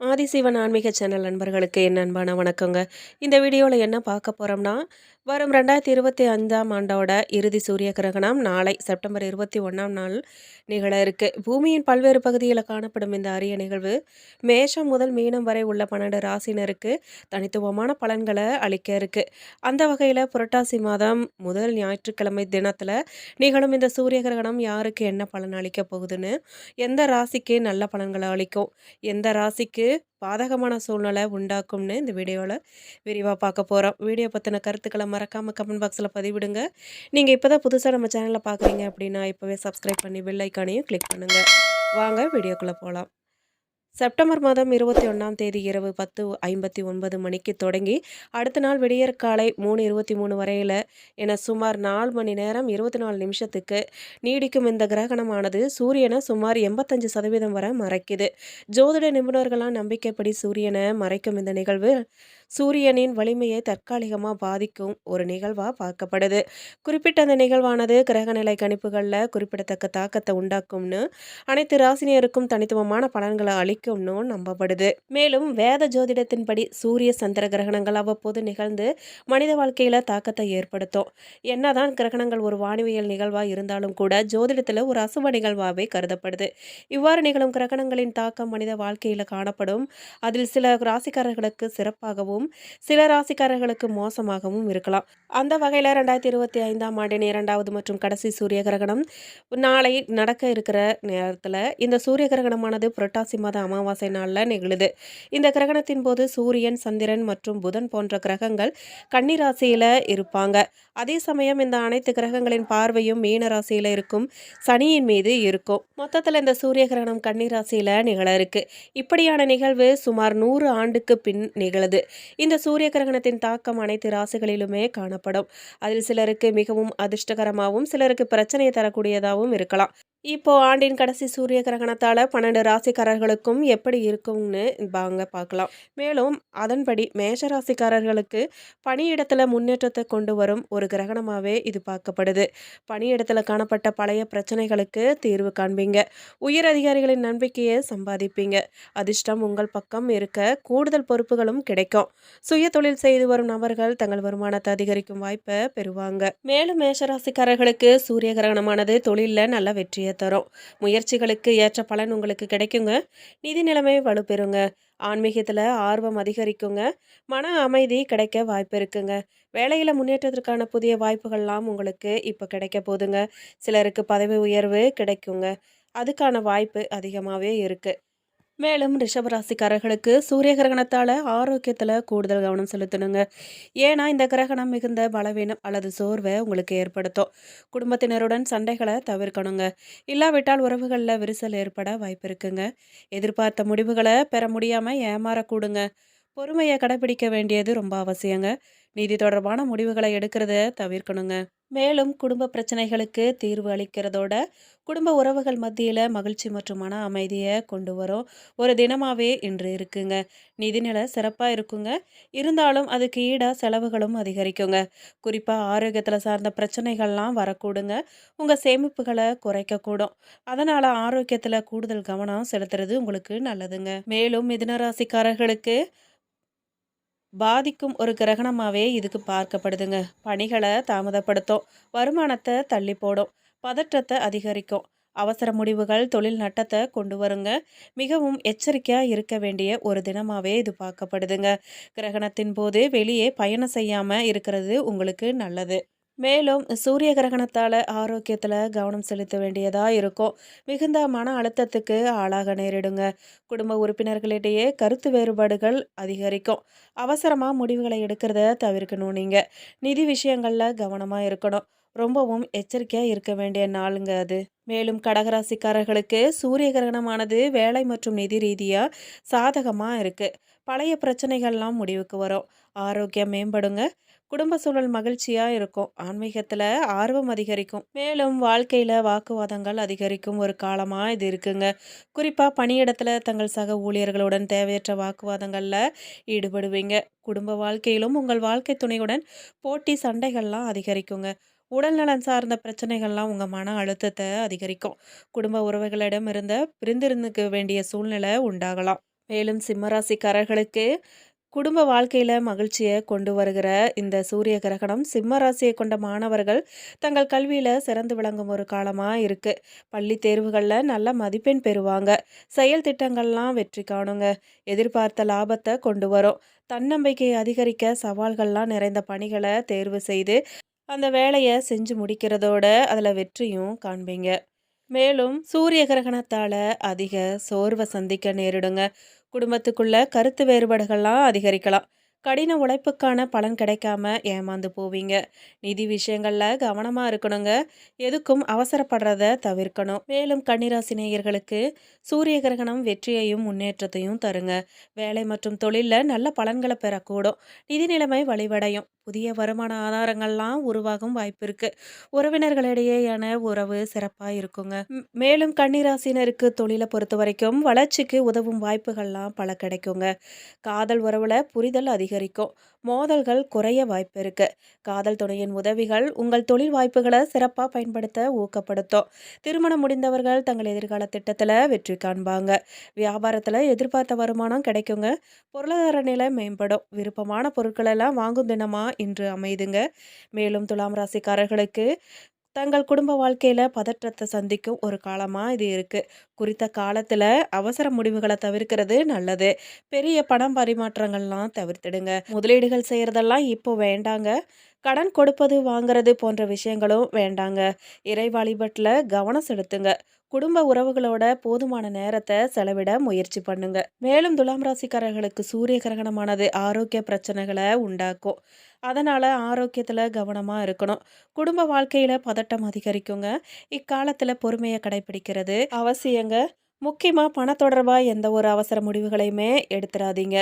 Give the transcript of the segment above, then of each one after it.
ஆதிசிவன் ஆன்மீக சேனல் நண்பர்களுக்கு என் அன்பான வணக்கங்க. இந்த வீடியோவில் என்ன பார்க்க போகிறோம்னா வரும் ரெண்டாயிரத்தி இருபத்தி அஞ்சாம் ஆண்டோட இறுதி சூரிய கிரகணம் நாளை செப்டம்பர் இருபத்தி ஒன்றாம் நாள் நிகழ இருக்கு. பூமியின் பல்வேறு பகுதியில் காணப்படும் இந்த அரிய நிகழ்வு மேஷம் முதல் மீனம் வரை உள்ள பன்னெண்டு ராசினருக்கு தனித்துவமான பலன்களை அளிக்க இருக்கு. அந்த வகையில் புரட்டாசி மாதம் முதல் ஞாயிற்றுக்கிழமை தினத்தில் நிகழும் இந்த சூரிய கிரகணம் யாருக்கு என்ன பலன் அளிக்க போகுதுன்னு எந்த ராசிக்கு நல்ல பலன்களை அளிக்கும் எந்த ராசிக்கு பாதகமான சூழ்நிலை உண்டாக்கும்னு இந்த வீடியோவில் விரிவாக பார்க்க போகிறோம் வீடியோ பற்றின கருத்துக்களை மறக்காமல் கமெண்ட் பாக்ஸில் பதிவிடுங்க. நீங்கள் இப்போ தான் புதுசாக நம்ம சேனலில் பார்க்குறீங்க அப்படின்னா இப்போவே சப்ஸ்கிரைப் பண்ணி பெல் ஐக்கானையும் கிளிக் பண்ணுங்கள் வாங்க வீடியோக்குள்ளே போகலாம் செப்டம்பர் மாதம் இருபத்தி ஒன்றாம் தேதி இரவு பத்து ஐம்பத்தி ஒன்பது மணிக்கு தொடங்கி அடுத்த நாள் விடியற்காலை மூணு இருபத்தி மூணு வரையில். என சுமார் நாலு மணி நேரம் இருபத்தி நாலு நிமிஷத்துக்கு நீடிக்கும் இந்த கிரகணமானது சூரியனை சுமார் எண்பத்தஞ்சு சதவீதம் வரை மறைக்குது. ஜோதிட நிபுணர்களால் நம்பிக்கைப்படி சூரியனை மறைக்கும் இந்த நிகழ்வு சூரியனின் வலிமையை தற்காலிகமாக பாதிக்கும் ஒரு நிகழ்வாக பார்க்கப்படுது. குறிப்பிட்ட அந்த நிகழ்வானது கிரகநிலை கணிப்புகளில் குறிப்பிடத்தக்க தாக்கத்தை உண்டாக்கும்னு அனைத்து ராசினியருக்கும் தனித்துவமான பலன்களை அளிக்கும்னு நம்பப்படுது. மேலும் வேத ஜோதிடத்தின்படி சூரிய சந்திர கிரகணங்கள் அவ்வப்போது நிகழ்ந்து மனித வாழ்க்கையில் தாக்கத்தை ஏற்படுத்தும். என்னதான் கிரகணங்கள் ஒரு வானிவியல் நிகழ்வாக இருந்தாலும் கூட ஜோதிடத்தில் ஒரு அசுப நிகழ்வாகவே கருதப்படுது. இவ்வாறு நிகழும் கிரகணங்களின் தாக்கம் மனித வாழ்க்கையில் காணப்படும். அதில் சில ராசிக்காரர்களுக்கு சிறப்பாகவும் சிறப்பாகவும் சில ராசிக்காரர்களுக்கு மோசமாகவும் இருக்கலாம். அந்த வகையில் ரெண்டாயிரத்தி இருபத்தி ஐந்தாம் ஆண்டின் இரண்டாவது மற்றும் கடைசி சூரிய கிரகணம் நாளை நடக்க இருக்கிற நேரத்தில் இந்த சூரிய கிரகணமானது புரட்டாசி மாத அமாவாசை நாளில் நிகழுது. இந்த கிரகணத்தின் போது சூரியன் சந்திரன் மற்றும் புதன் போன்ற கிரகங்கள் கன்னிராசியில் இருப்பாங்க. அதே சமயம் இந்த அனைத்து கிரகங்களின் பார்வையும் மீன ராசியில் இருக்கும் சனியின் மீது இருக்கும். மொத்தத்தில் இந்த சூரிய கிரகணம் கன்னிராசியில் நிகழ இருக்கு. இப்படியான நிகழ்வு சுமார் நூறு ஆண்டுக்கு பின் நிகழுது. இந்த சூரிய கிரகணத்தின் தாக்கம் அனைத்து ராசிகளிலுமே காணப்படும். அதில் சிலருக்கு மிகவும் அதிர்ஷ்டகரமாகவும் சிலருக்கு பிரச்சனையை தரக்கூடியதாகவும் இருக்கலாம். இப்போ ஆண்டின் கடைசி சூரிய கிரகணத்தால் பன்னெண்டு ராசிக்காரர்களுக்கும் எப்படி இருக்கும்னு வாங்க பார்க்கலாம். மேலும் அதன்படி மேஷ ராசிக்காரர்களுக்கு பணியிடத்தில் முன்னேற்றத்தை கொண்டு வரும் ஒரு கிரகணமாகவே இது பார்க்கப்படுது. பணியிடத்தில் காணப்பட்ட பழைய பிரச்சனைகளுக்கு தீர்வு காண்பீங்க. உயர் அதிகாரிகளின் நம்பிக்கையை சம்பாதிப்பீங்க. அதிர்ஷ்டம் உங்கள் பக்கம் இருக்க கூடுதல் பொறுப்புகளும் கிடைக்கும். சுய தொழில் செய்து வரும் நபர்கள் தங்கள் வருமானத்தை அதிகரிக்கும் வாய்ப்பை பெறுவாங்க. மேலும் மேஷராசிக்காரர்களுக்கு சூரிய கிரகணமானது தொழிலில் நல்ல வெற்றியை தரும். முயற்சிகளுக்கு ஏற்ற பலன் உங்களுக்கு கிடைக்குங்க. நிதி நிலைமை வலுப்பெறுங்க. ஆன்மீகத்தில் ஆர்வம் அதிகரிக்குங்க. மன அமைதி கிடைக்க வாய்ப்பு இருக்குங்க. வேலையில் முன்னேற்றத்திற்கான புதிய வாய்ப்புகள்லாம் உங்களுக்கு இப்போ கிடைக்க போதுங்க சிலருக்கு பதவி உயர்வு கிடைக்குங்க. அதுக்கான வாய்ப்பு அதிகமாகவே இருக்குது மேலும் ரிஷபராசிக்காரர்களுக்கு சூரிய கிரகணத்தால் ஆரோக்கியத்தில் கூடுதல் கவனம் செலுத்தணுங்க. ஏன்னா இந்த கிரகணம் மிகுந்த பலவீனம் அல்லது சோர்வை உங்களுக்கு ஏற்படுத்தும். குடும்பத்தினருடன் சண்டைகளை தவிர்க்கணுங்க. இல்லாவிட்டால் உறவுகளில் விரிசல் ஏற்பட வாய்ப்பு இருக்குங்க. எதிர்பார்த்த முடிவுகளை பெற முடியாமல் ஏமாறக்கூடுங்க. பொறுமையை கடைபிடிக்க வேண்டியது ரொம்ப அவசியங்க. நீதி தொடர்பான முடிவுகளை எடுக்கிறத தவிர்க்கணுங்க. மேலும் குடும்ப பிரச்சனைகளுக்கு தீர்வு அளிக்கிறதோட குடும்ப உறவுகள் மத்தியில் மகிழ்ச்சி மற்றும் மன அமைதியை கொண்டு வரும். ஒரு தினமாகவே இன்று இருக்குங்க. நிதிநிலை சிறப்பாக இருக்குங்க. இருந்தாலும் அதுக்கு ஈடாக செலவுகளும் அதிகரிக்குங்க. குறிப்பாக ஆரோக்கியத்தில் சார்ந்த பிரச்சனைகள்லாம் வரக்கூடுங்க. உங்கள் சேமிப்புகளை குறைக்கக்கூடும். அதனால் ஆரோக்கியத்தில் கூடுதல் கவனம் செலுத்துறது உங்களுக்கு நல்லதுங்க. மேலும் மிதுனராசிக்காரர்களுக்கு பாதிக்கும் ஒரு கிரகணமாகவே இதுக்கு பார்க்கப்படுதுங்க. பணிகளை தாமதப்படுத்தும். வருமானத்தை தள்ளி போடும். பதற்றத்தை அதிகரிக்கும். அவசர முடிவுகள் தொழில் நட்டத்தை கொண்டு வருங்க. மிகவும் எச்சரிக்கையாக இருக்க வேண்டிய ஒரு தினமாகவே இது பார்க்கப்படுதுங்க. கிரகணத்தின் போது வெளியே பயணம் செய்யாமல் இருக்கிறது உங்களுக்கு நல்லது. மேலும் சூரிய கிரகணத்தால் ஆரோக்கியத்தில் கவனம் செலுத்த வேண்டியதாக இருக்கும். மிகுந்த மன அழுத்தத்துக்கு ஆளாக நேரிடுங்க. குடும்ப உறுப்பினர்களிடையே கருத்து வேறுபாடுகள் அதிகரிக்கும். அவசரமாக முடிவுகளை எடுக்கிறத தவிர்க்கணும் நீங்கள் நிதி விஷயங்களில் கவனமாக இருக்கணும். ரொம்பவும் எச்சரிக்கையாக இருக்க வேண்டிய நாளுங்க அது. மேலும் கடகராசிக்காரர்களுக்கு சூரிய கிரகணமானது வேலை மற்றும் நிதி ரீதியாக சாதகமாக இருக்குது பழைய பிரச்சனைகள்லாம் முடிவுக்கு வரும். ஆரோக்கியம் மேம்படுங்க. குடும்ப சூழல் மகிழ்ச்சியாக இருக்கும். ஆன்மீகத்தில் ஆர்வம் அதிகரிக்கும். மேலும் வாழ்க்கையில் வாக்குவாதங்கள் அதிகரிக்கும் ஒரு காலமாக இது இருக்குங்க. குறிப்பாக பணியிடத்தில் தங்கள் சக ஊழியர்களுடன் தேவையற்ற வாக்குவாதங்களில் ஈடுபடுவீங்க. குடும்ப வாழ்க்கையிலும் உங்கள் வாழ்க்கை துணையுடன் போட்டி சண்டைகள்லாம் அதிகரிக்குங்க. உடல்நலன் சார்ந்த பிரச்சனைகள்லாம் உங்கள் மன அழுத்தத்தை அதிகரிக்கும். குடும்ப உறவுகளிடம் இருந்த பிரிந்திருந்துக்க வேண்டிய சூழ்நிலை உண்டாகலாம். மேலும் சிம்மராசிக்காரர்களுக்கு குடும்ப வாழ்க்கையில் மகிழ்ச்சியை கொண்டு வருகிற இந்த சூரிய கிரகணம் சிம்ம ராசியை கொண்ட மாணவர்கள் தங்கள் கல்வியில் சிறந்து விளங்கும் ஒரு காலமாக இருக்குது பள்ளி தேர்வுகளில் நல்ல மதிப்பெண் பெறுவாங்க. செயல் திட்டங்கள்லாம் வெற்றி காணுங்க. எதிர்பார்த்த லாபத்தை கொண்டு வரும். தன்னம்பிக்கை அதிகரிக்க சவால்கள்லாம் நிறைந்த பணிகளை தேர்வு செய்து, அந்த வேலையை செஞ்சு முடிக்கிறதோட அதில் வெற்றியும் காண்பீங்க. மேலும் சூரிய கிரகணத்தால் அதிக சோர்வை சந்திக்க நேரிடுங்க. குடும்பத்துக்குள்ள கருத்து வேறுபாடுகள்லாம் அதிகரிக்கலாம். கடின உழைப்புக்கான பலன் கிடைக்காம ஏமாந்து போவீங்க. நிதி விஷயங்களில் கவனமாக இருக்கணுங்க. எதுக்கும் அவசரப்படுறத தவிர்க்கணும். மேலும் கன்னிராசி நேயர்களுக்கு சூரிய கிரகணம் வெற்றியையும் முன்னேற்றத்தையும் தருங்க. வேலை மற்றும் தொழிலில் நல்ல பலன்களை பெறக்கூடும். நிதி நிலைமை வலிவடையும். புதிய வருமான ஆதாரங்கள்லாம் உருவாகும் வாய்ப்பு இருக்கு. உறவினர்களிடையேயான உறவு சிறப்பா இருக்குங்க. மேலும் கன்னிராசினருக்கு தொழிலை பொறுத்த வரைக்கும் வளர்ச்சிக்கு உதவும் வாய்ப்புகள்லாம் பல கிடைக்குங்க. காதல் உறவுல புரிதல் அதிகரிக்கும். மோதல்கள் குறைய வாய்ப்பு இருக்கு. காதல் துணையின் உதவிகள் உங்கள் தொழில் வாய்ப்புகளை சிறப்பாக பயன்படுத்த ஊக்கப்படுத்தும். திருமணம் முடிந்தவர்கள் தங்கள் எதிர்கால திட்டத்தில் வெற்றி காண்பாங்க. வியாபாரத்தில் எதிர்பார்த்த வருமானம் கிடைக்குங்க. பொருளாதார நிலை மேம்படும். விருப்பமான பொருட்களெல்லாம் வாங்கும் தினமாக இன்று அமையுதுங்க. மேலும் துலாம் ராசிக்காரர்களுக்கு தங்கள் குடும்ப வாழ்க்கையில் பதற்றத்தை சந்திக்கும் ஒரு காலமாக இது இருக்குது குறித்த காலத்தில் அவசர முடிவுகளை தவிர்க்கிறது நல்லது. பெரிய பணம் பரிமாற்றங்கள்லாம் தவிர்த்திடுங்க. முதலீடுகள் செய்கிறதெல்லாம் இப்போ வேண்டாங்க. கடன் கொடுப்பது, வாங்குறது போன்ற விஷயங்களும் வேண்டாங்க. இறை வழிபட்டில் கவனம் செலுத்துங்க. குடும்ப உறவுகளோட போதுமான நேரத்தை செலவிட முயற்சி பண்ணுங்க. மேலும் துலாம் ராசிக்காரர்களுக்கு சூரிய கிரகணமானது ஆரோக்கிய பிரச்சனைகளை உண்டாக்கும். அதனால ஆரோக்கியத்துல கவனமா இருக்கணும். குடும்ப வாழ்க்கையில பதட்டம் அதிகரிக்குங்க. இக்காலத்துல பொறுமையை கடைபிடிக்கிறது அவசியங்க. முக்கியமா பண தொடர்பா எந்த ஒரு அவசர முடிவுகளையுமே எடுத்துடாதீங்க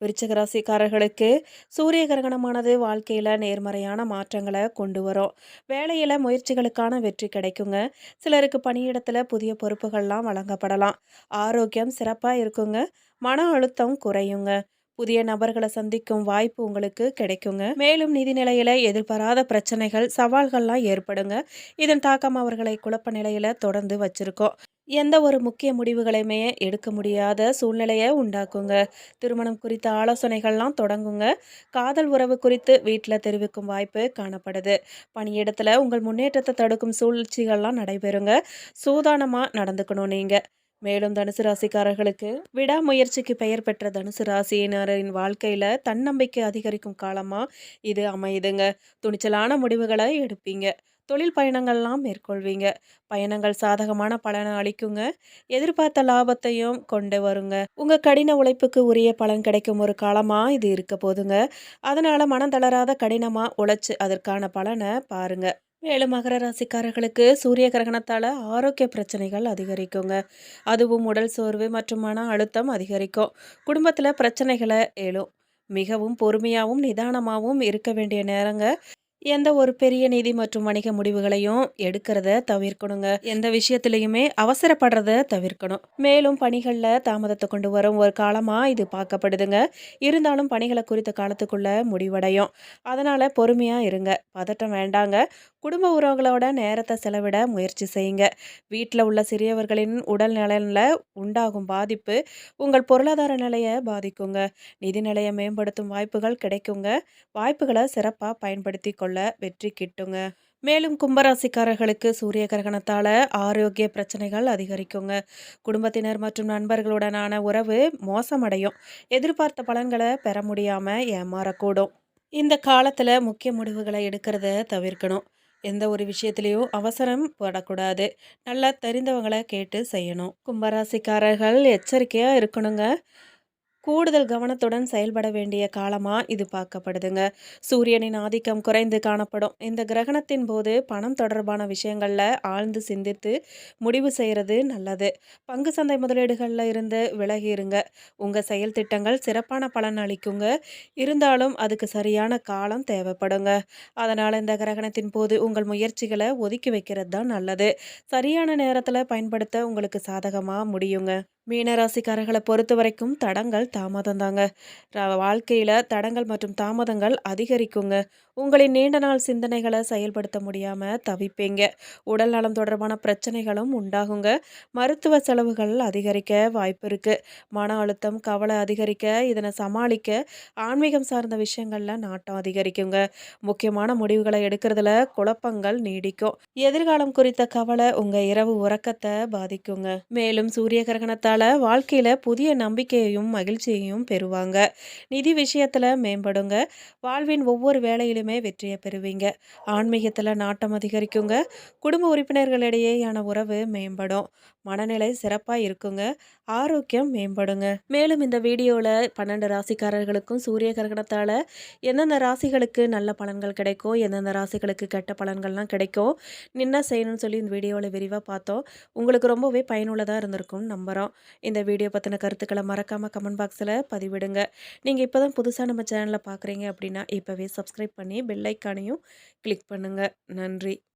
விருச்சகராசிக்காரர்களுக்கு சூரிய கிரகணமானது வாழ்க்கையில நேர்மறையான மாற்றங்களை கொண்டு வரும். வேலையில முயற்சிகளுக்கான வெற்றி கிடைக்குங்க. சிலருக்கு பணியிடத்துல புதிய பொறுப்புகள்லாம் வழங்கப்படலாம். ஆரோக்கியம் சிறப்பா இருக்குங்க. மன அழுத்தம் குறையுங்க. புதிய நபர்களை சந்திக்கும் வாய்ப்பு உங்களுக்கு கிடைக்குங்க. மேலும் நிதி நிலையில எதிர்பாராத பிரச்சனைகள், சவால்கள்லாம் ஏற்படுங்க. இதன் தாக்கம் அவர்களை குழப்ப நிலையில தொடர்ந்து வச்சிருக்கோம் எந்த ஒரு முக்கிய முடிவுகளையுமே எடுக்க முடியாத சூழ்நிலையை உண்டாக்குங்க. திருமணம் குறித்த ஆலோசனைகள்லாம் தொடங்குங்க. காதல் உறவு குறித்து வீட்டில் தெரிவிக்கும் வாய்ப்பு காணப்படுது. பணியிடத்தில் உங்கள் முன்னேற்றத்தை தடுக்கும் சூழ்ச்சிகள்லாம் நடைபெறுங்க. சூதானமாக நடந்துக்கணும் நீங்கள் மேலும் தனுசு ராசிக்காரர்களுக்கு விடாமுயற்சிக்கு பெயர் பெற்ற தனுசு ராசியினரின் வாழ்க்கையில் தன்னம்பிக்கை அதிகரிக்கும் காலமாக இது அமையுதுங்க. துணிச்சலான முடிவுகளை எடுப்பீங்க. தொழில் பயணங்கள்லாம் மேற்கொள்வீங்க. பயணங்கள் சாதகமான பலனை அளிக்குங்க. எதிர்பார்த்த லாபத்தையும் கொண்டு வருங்க. உங்க கடின உழைப்புக்கு உரிய பலன் கிடைக்கும் ஒரு காலமா இது இருக்க போதுங்க. அதனால மனம் தளராத கடினமா உழைச்சு அதற்கான பலனை பாருங்க. மேலும் மகர ராசிக்காரர்களுக்கு சூரிய கிரகணத்தால் ஆரோக்கிய பிரச்சனைகள் அதிகரிக்குங்க. அதுவும் உடல் சோர்வு மற்றும் மன அழுத்தம் அதிகரிக்கும். குடும்பத்தில் பிரச்சனைகளை எழும். மிகவும் பொறுமையாகவும் நிதானமாகவும் இருக்க வேண்டிய நேரங்க. எந்த ஒரு பெரிய நிதி மற்றும் வணிக முடிவுகளையும் எடுக்கிறத தவிர்க்கணுங்க. எந்த விஷயத்திலையுமே அவசரப்படுறத தவிர்க்கணும். மேலும் பணிகளில் தாமதத்தை கொண்டு வரும் ஒரு காலமாக இது பார்க்கப்படுதுங்க. இருந்தாலும் பணிகளை குறித்த காலத்துக்குள்ள முடிவடையும். அதனால் பொறுமையாக இருங்க. பதட்டம் வேண்டாங்க. குடும்ப உறவுகளோட நேரத்தை செலவிட முயற்சி செய்யுங்க. வீட்டில் உள்ள சிறியவர்களின் உடல் நலனில் உண்டாகும் பாதிப்பு உங்கள் பொருளாதார நிலையை பாதிக்குங்க. நிதி நிலையை மேம்படுத்தும் வாய்ப்புகள் கிடைக்குங்க. வாய்ப்புகளை சிறப்பாக பயன்படுத்தி கொள்ள வெற்றி கிட்டுங்க. மேலும் கும்பராசிக்காரர்களுக்கு சூரிய கிரகணத்தால் ஆரோக்கிய பிரச்சனைகள் அதிகரிக்குங்க. குடும்பத்தினர் மற்றும் நண்பர்களுடனான உறவு மோசமடையும். எதிர்பார்த்த பலன்களை பெற முடியாமல் ஏமாறக்கூடும். இந்த காலத்தில் முக்கிய முடிவுகளை எடுக்கிறத தவிர்க்கணும். எந்த ஒரு விஷயத்திலயும் அவசரம் படக்கூடாது. நல்லா தெரிந்தவங்களை கேட்டு செய்யணும். கும்பராசிக்காரர்கள் எச்சரிக்கையாக இருக்கணுங்க. கூடுதல் கவனத்துடன் செயல்பட வேண்டிய காலமாக இது பார்க்கப்படுதுங்க. சூரியனின் ஆதிக்கம் குறைந்து காணப்படும். இந்த கிரகணத்தின் போது பணம் தொடர்பான விஷயங்களில் ஆழ்ந்து சிந்தித்து முடிவு செய்கிறது நல்லது. பங்கு சந்தை முதலீடுகளில் இருந்து விலகி இருங்க. உங்க செயல் திட்டங்கள் சிறப்பான பலன் அளிக்குங்க. இருந்தாலும் அதுக்கு சரியான காலம் தேவைப்படுங்க. அதனால் இந்த கிரகணத்தின் போது உங்கள் முயற்சிகளை ஒதுக்கி வைக்கிறது தான் நல்லது. சரியான நேரத்தில் பயன்படுத்த உங்களுக்கு சாதகமாக முடியுங்க. மீனராசிக்காரர்களை பொறுத்த வரைக்கும் தடங்கள் தாமதம் தாங்க வாழ்க்கையில் தடங்கள் மற்றும் தாமதங்கள் அதிகரிக்குங்க. உங்களின் நீண்ட நாள் சிந்தனைகளை செயல்படுத்த முடியாமல் தவிப்பீங்க. உடல் நலம் தொடர்பான பிரச்சனைகளும் உண்டாகுங்க. மருத்துவ செலவுகள் அதிகரிக்க வாய்ப்பு இருக்குது மன அழுத்தம் கவலை அதிகரிக்க இதனை சமாளிக்க ஆன்மீகம் சார்ந்த விஷயங்களில் நாட்டம் அதிகரிக்குங்க. முக்கியமான முடிவுகளை எடுக்கிறதுல குழப்பங்கள் நீடிக்கும். எதிர்காலம் குறித்த கவலை உங்கள் இரவு உறக்கத்தை பாதிக்குங்க. மேலும் சூரிய கிரகணத்தால் வாழ்க்கையில் புதிய நம்பிக்கையையும் மகிழ்ச்சியையும் பெறுவாங்க. நிதி விஷயத்தில் மேம்படுங்க. வாழ்வின் ஒவ்வொரு வேலையிலும் வெற்றியை பெறுவீங்க. ஆன்மீகத்தில் நாட்டம் அதிகரிக்குங்க. குடும்ப உறுப்பினர்களிடையேயான உறவு மேம்படும். மனநிலை சிறப்பாக இருக்குங்க. ஆரோக்கியம் மேம்படுங்க. மேலும் இந்த வீடியோவில் பன்னெண்டு ராசிக்காரர்களுக்கும் சூரிய கிரகணத்தால் எந்தெந்த ராசிகளுக்கு நல்ல பலன்கள் கிடைக்கும் எந்தெந்த ராசிகளுக்கு கெட்ட பலன்கள்லாம் கிடைக்கும் நின்ன செய்யணும்னு சொல்லி இந்த வீடியோவில் விரிவாக பார்த்தோம். உங்களுக்கு ரொம்பவே பயனுள்ளதாக இருந்திருக்கும்னு நம்புகிறோம் இந்த வீடியோ பற்றின கருத்துக்களை மறக்காமல் கமெண்ட் பாக்ஸில் பதிவிடுங்க. நீங்கள் இப்போ தான் புதுசாக நம்ம சேனலில் பார்க்குறீங்க அப்படின்னா இப்போவே சப்ஸ்கிரைப் பண்ணி பெல்லைக்கானையும் கிளிக் பண்ணுங்கள் நன்றி.